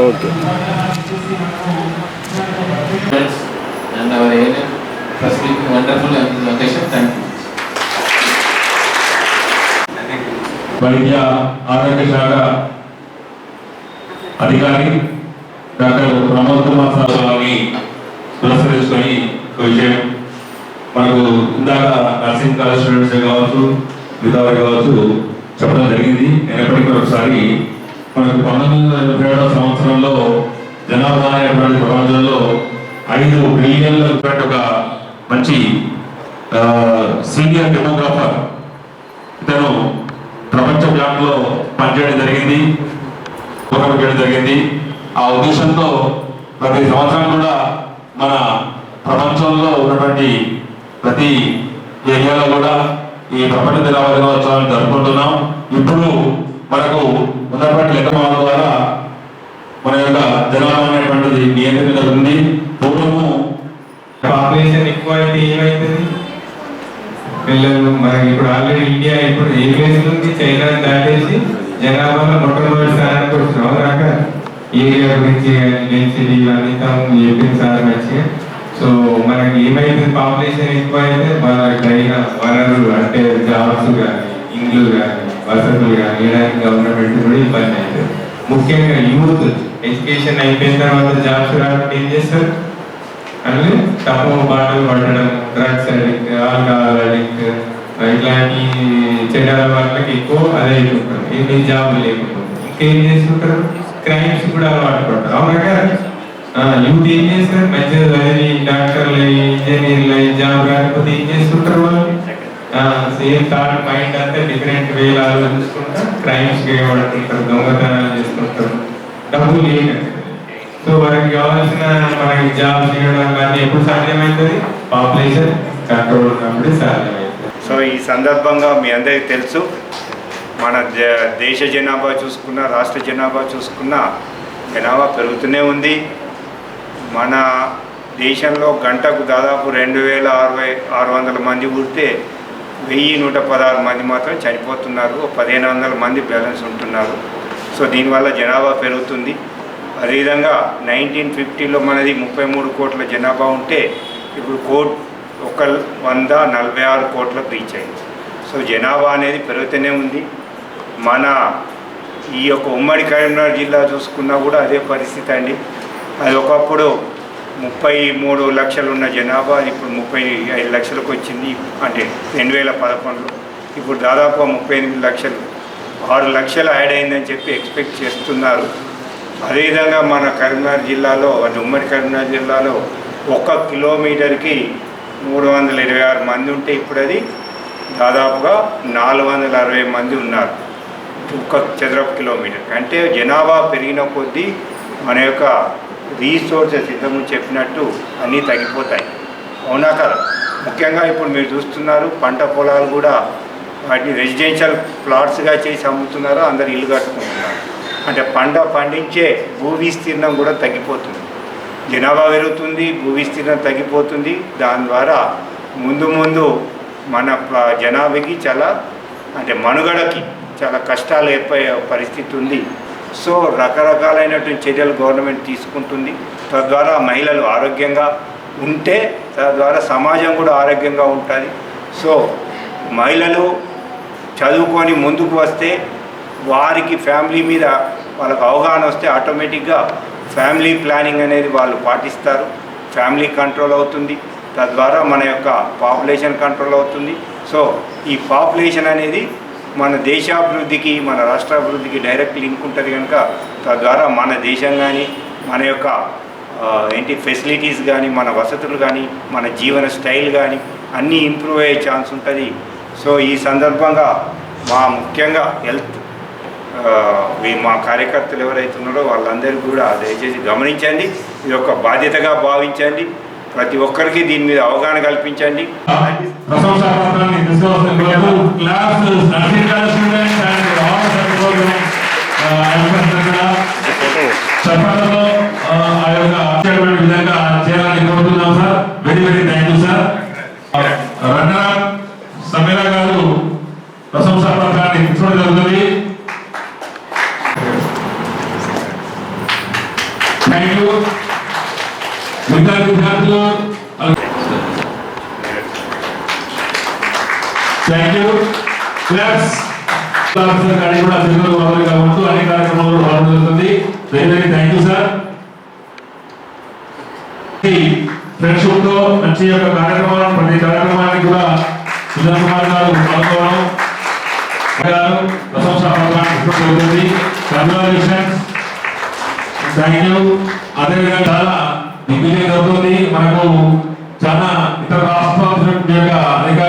Okay and our ANM for speaking wonderful presentation. Thank you. వైద్య ఆరోగ్య శాఖ అధికారి డాక్టర్ ప్రమోద్ కుమార్ సార్ గారిని పురస్కరించుకొని ఒక విషయం మనకు ఇందాక నర్సింగ్ కాలేజ్ స్టూడెంట్స్ కావచ్చు మిగతా వారు కావచ్చు మనకు పంతొమ్మిది వందల ఎనభై ఏడవ సంవత్సరంలో జనాభా అనేటువంటి ప్రపంచంలో ఐదు బిలియన్ల ఒక మంచి సీనియర్ డెమోగ్రాఫర్. ఇతను ప్రపంచ బ్యాంకులో పనిచేయడం జరిగింది ప్రోగ్రామ్ చేయడం జరిగింది. ఆ ఉద్దేశంతో ప్రతి సంవత్సరం కూడా మన ప్రపంచంలో ఉన్నటువంటి ప్రతి ఏరియాలో కూడా ఈ ప్రపంచ దినోత్సవాన్ని జరుపుకుంటున్నాం. ఇప్పుడు మనకు ఉన్నటువంటి లెక్కమాల ద్వారా మన యొక్క జనాభా అనేటువంటిది నియంత్రణ ఉంది. పూర్వము పాపులేషన్ ఎక్కువ అయితే ఏమైతుంది? పిల్లలు మనకి ఇప్పుడు ఆల్రెడీ ఇండియా ఇప్పుడు ఏ ప్లేస్ ఉంది చైనా దాటేసి జనాభాలో మొట్టమొదటి స్థానానికి వచ్చినాం రాక ఏరియా గురించి డెన్సిటీ ఇవన్నీ తాము చెప్పింది సార్ మంచిగా. సో మనకి ఏమైతుంది? పాపులేషన్ ఎక్కువ అయితే మన తగిన వనరులు అంటే జాబ్స్ కానీ ఇండ్లు కానీ వసతులు కానీ ఇవ్వడానికి గవర్నమెంట్ కూడా ఇబ్బంది అవుతుంది ముఖ్యంగా యూత్ ఎడ్యుకేషన్ అయిపోయిన తర్వాత జాబ్స్ రాకుండా ఏం చేస్తారు? అంటే తప్పు బాటలు పట్టడం డ్రగ్స్ అడిక్ట్ ఆల్కహాల్ అడిక్ట్ ఇట్లాంటి చెడ్డ వాళ్ళకి ఎక్కువ అదే అయిపోతారు ఏమి జాబ్ లేకుండా ఇంకేం చేస్తుంటారు? క్రైమ్స్ కూడా అలవాటు పడతారు. అవునా కదా? యూత్ ఏం చేస్తారు? మంచిగా చదివి డాక్టర్లు అయ్యి ఇంజనీర్లు అయ్యి జాబ్ రాకపోతే ఏం చేస్తుంటారు వాళ్ళు? సేమ్ థాట్ మైండ్ అంతా డిఫరెంట్ వేలు ఆలోచించుకుంటా క్రైమ్స్ పడుతుంటారు దొంగతనాలు చేసుకుంటారు డబ్బు లేనట్టు సో మనకి కావాల్సిన మనకి జాబ్ చేయడం కానీ ఎప్పుడు సాధ్యమవుతుంది పాపులేషన్ కంట్రోల్ ఉన్నప్పుడు సాధ్యమవుతుంది సో ఈ సందర్భంగా మీ అందరికీ తెలుసు మన దేశ జనాభా చూసుకున్న రాష్ట్ర జనాభా చూసుకున్న జనాభా పెరుగుతూనే ఉంది. మన దేశంలో గంటకు దాదాపు రెండు వేల అరవై ఆరు వందల మంది పుడితే వెయ్యి నూట పదహారు మంది మాత్రం చనిపోతున్నారు. పదిహేను వందల మంది బ్యాలెన్స్ ఉంటున్నారు. సో దీనివల్ల జనాభా పెరుగుతుంది. అదేవిధంగా నైన్టీన్ ఫిఫ్టీలో మనది ముప్పై మూడు కోట్ల జనాభా ఉంటే ఇప్పుడు కోట్ ఒక వంద నలభై ఆరు కోట్లకు రీచ్ అయింది. సో జనాభా అనేది పెరుగుతూనే ఉంది. మన ఈ యొక్క ఉమ్మడి కరీంనగర్ జిల్లా చూసుకున్నా కూడా అదే పరిస్థితి అండి. అది ఒకప్పుడు ముప్పై మూడు లక్షలు ఉన్న జనాభా ఇప్పుడు ముప్పై ఐదు లక్షలకు వచ్చింది. అంటే రెండు వేల పదకొండులో ఇప్పుడు దాదాపు ముప్పై ఎనిమిది లక్షలు. ఆరు లక్షలు యాడ్ అయిందని చెప్పి ఎక్స్పెక్ట్ చేస్తున్నారు. అదేవిధంగా మన కరీంనగర్ జిల్లాలో అంటే ఉమ్మడి కరీంనగర్ జిల్లాలో ఒక కిలోమీటర్కి మూడు వందల ఇరవై ఆరు మంది ఉంటే ఇప్పుడు అది దాదాపుగా నాలుగు వందల అరవై మంది ఉన్నారు. ఒక చదరపు కిలోమీటర్. అంటే జనాభా పెరిగిన కొద్దీ మన యొక్క రీసోర్సెస్ ఇంతకుముందు చెప్పినట్టు అన్నీ తగ్గిపోతాయి. అవునా కదా? ముఖ్యంగా ఇప్పుడు మీరు చూస్తున్నారు పంట పొలాలు కూడా వాటిని రెసిడెన్షియల్ ప్లాట్స్గా చేసి అమ్ముతున్నారో అందరు ఇల్లు కట్టుకుంటున్నారు. అంటే పంట పండించే భూ విస్తీర్ణం కూడా తగ్గిపోతుంది. జనాభా పెరుగుతుంది భూ విస్తీర్ణం తగ్గిపోతుంది. దాని ద్వారా ముందు ముందు మన జనాభాకి చాలా అంటే మనుగడకి చాలా కష్టాలు ఏర్పడే పరిస్థితి ఉంది. సో రకరకాలైనటువంటి చర్యలు గవర్నమెంట్ తీసుకుంటుంది. తద్వారా మహిళలు ఆరోగ్యంగా ఉంటే తద్వారా సమాజం కూడా ఆరోగ్యంగా ఉంటుంది. సో మహిళలు చదువుకొని ముందుకు వస్తే వారికి ఫ్యామిలీ మీద వాళ్ళకు అవగాహన వస్తే ఆటోమేటిక్గా ఫ్యామిలీ ప్లానింగ్ అనేది వాళ్ళు పాటిస్తారు. ఫ్యామిలీ కంట్రోల్ అవుతుంది. తద్వారా మన యొక్క పాపులేషన్ కంట్రోల్ అవుతుంది. సో ఈ పాపులేషన్ అనేది మన దేశాభివృద్ధికి మన రాష్ట్రాభివృద్ధికి డైరెక్ట్ లింక్ ఉంటుంది కనుక తద్వారా మన దేశం కానీ మన యొక్క ఏంటి ఫెసిలిటీస్ కానీ మన వసతులు కానీ మన జీవన స్టైల్ కానీ అన్నీ ఇంప్రూవ్ అయ్యే ఛాన్స్ ఉంటుంది. సో ఈ సందర్భంగా మా ముఖ్యంగా హెల్త్ మా కార్యకర్తలు ఎవరైతే ఉన్నారో వాళ్ళందరూ కూడా దయచేసి గమనించండి. ఇది ఒక బాధ్యతగా భావించండి. ప్రతి ఒక్కరికి దీని మీద అవగాహన కల్పించండి. ప్రశంసాపత్రాన్ని తీసుకోవాల్సిన క్లాస్ uh, ఆ యొక్క విధంగా చేయాలని కోరుతున్నాం sir. Very very thank you sir runner Sameera garu ప్రశంసాపత్రాన్ని తీసుకోవడం జరుగుతుంది. థ్యాంక్ యూ క్లాప్స్ ఆఫీసర్ గారి కూడా తెలుగు మాదిరిగా ఉంటూ అన్ని కార్యక్రమాల్లో పాల్గొంటుంది very very thank you sir ప్రేక్షకులతో మంచి యొక్క కార్యక్రమాలను ప్రతి కార్యక్రమానికి కూడా సుజన్ కుమార్ గారు పాల్గొనడం గారు ప్రశంసా పత్రాన్ని కంగ్రాచులేషన్స్ థ్యాంక్ యూ అదేవిధంగా చాలా దిగ్విజయం జరుగుతుంది. మనకు చాలా ఇతర రాష్ట్రాల యొక్క అధికారులు